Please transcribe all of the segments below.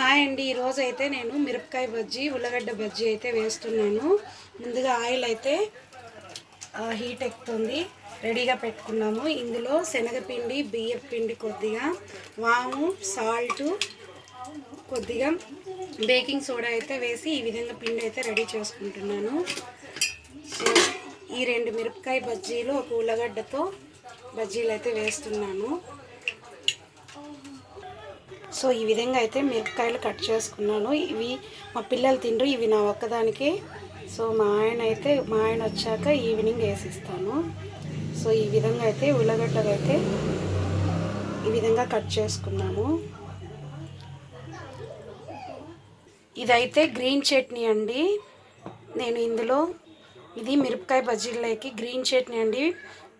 Hi అండి. ఈరోజు అయితే నేను మిరపకాయ బజ్జీ ఉల్లగడ్డ బజ్జీ అయితే వేస్తున్నాను. ముందుగా ఆయిల్ అయితే హీట్ ఎక్కుతుంది. రెడీగా పెట్టుకున్నాము. ఇందులో శనగపిండి బియ్యం పిండి కొద్దిగా వాము సాల్ట్ కొద్దిగా బేకింగ్ సోడా అయితే వేసి ఈ విధంగా పిండి అయితే రెడీ చేసుకుంటున్నాను. సో ఈ రెండు మిరపకాయ బజ్జీలు ఒక ఉల్లగడ్డతో బజ్జీలు అయితే వేస్తున్నాను. సో ఈ విధంగా అయితే మిరపకాయలు కట్ చేసుకున్నాను. ఇవి మా పిల్లలు తిండ్రు ఇవి నా ఒక్కదానికి. సో మా ఆయన అయితే మా ఆయన వచ్చాక ఈవినింగ్ వేసిస్తాను. సో ఈ విధంగా అయితే ఉల్లగడ్డలు అయితే ఈ విధంగా కట్ చేసుకున్నాము. ఇదైతే గ్రీన్ చట్నీ అండి. నేను ఇందులో ఇది మిరపకాయ బజ్జీలకి గ్రీన్ చట్నీ అండి.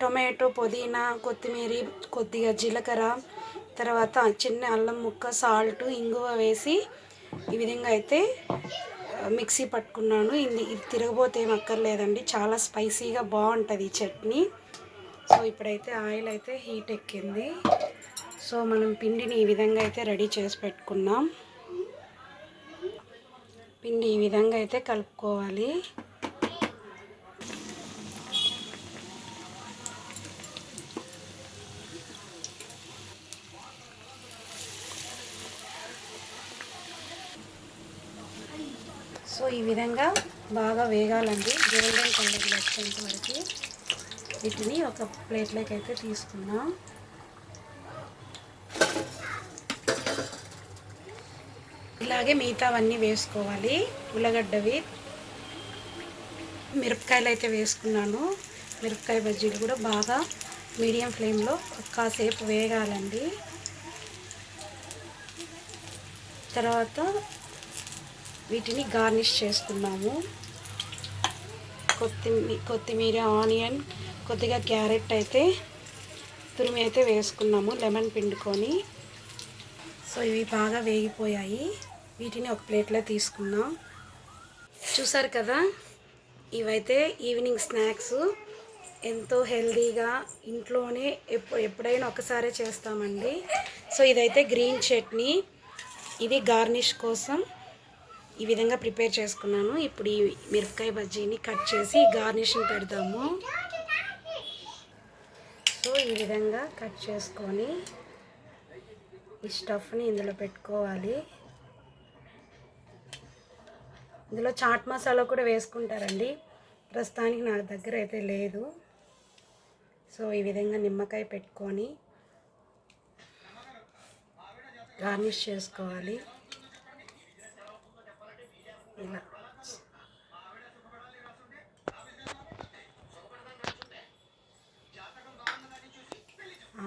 టొమాటో పుదీనా కొత్తిమీర కొద్దిగా జీలకర్ర తర్వాత చిన్న అల్లం ముక్క సాల్ట్ ఇంగువ వేసి ఈ విధంగా అయితే మిక్సీ పట్టుకున్నాను. ఇది ఇది తిరగబోతే ఏం అక్కర్లేదండి. చాలా స్పైసీగా బాగుంటుంది ఈ చట్నీ. సో ఇప్పుడైతే ఆయిల్ అయితే హీట్ ఎక్కింది. సో మనం పిండిని ఈ విధంగా అయితే రెడీ చేసి పెట్టుకున్నాం. పిండి ఈ విధంగా అయితే కలుపుకోవాలి. సో ఈ విధంగా బాగా వేగాలండి. గోల్డెన్ కలర్ వచ్చేంత వరకు వీటిని ఒక ప్లేట్లోకి అయితే తీసుకున్నాం ఇలాగే మిగతావన్నీ వేసుకోవాలి. ఉల్లగడ్డవి మిరపకాయలు అయితే వేసుకున్నాను. మిరపకాయ బజ్జీలు కూడా బాగా మీడియం ఫ్లేమ్లో కాసేపు వేగాలండి. తర్వాత వీటిని గార్నిష్ చేసుకున్నాము. కొత్తిమీ కొత్తిమీర ఆనియన్ కొద్దిగా క్యారెట్ అయితే తురిమి అయితే వేసుకున్నాము లెమన్ పిండుకొని. సో ఇవి బాగా వేగిపోయాయి. వీటిని ఒక ప్లేట్లో తీసుకున్నాం చూసారు కదా? ఇవైతే ఈవినింగ్ స్నాక్స్. ఎంతో హెల్దీగా ఇంట్లోనే ఎప్పుడు ఎప్పుడైనా ఒకసారే చేస్తామండి. సో ఇదైతే గ్రీన్ చట్నీ. ఇది గార్నిష్ కోసం. ఈ విధంగా ప్రిపేర్ చేసుకున్నాను. ఇప్పుడు ఈ మిరపకాయ బజ్జీని కట్ చేసి గార్నిష్ని పెడదాము సో ఈ విధంగా కట్ చేసుకొని ఈ స్టఫ్ని ఇందులో పెట్టుకోవాలి. ఇందులో చాట్ మసాలా కూడా వేసుకుంటారండి. ప్రస్తుతానికి నా దగ్గర అయితే లేదు. సో ఈ విధంగా నిమ్మకాయ పెట్టుకొని గార్నిష్ చేసుకోవాలి. Amen.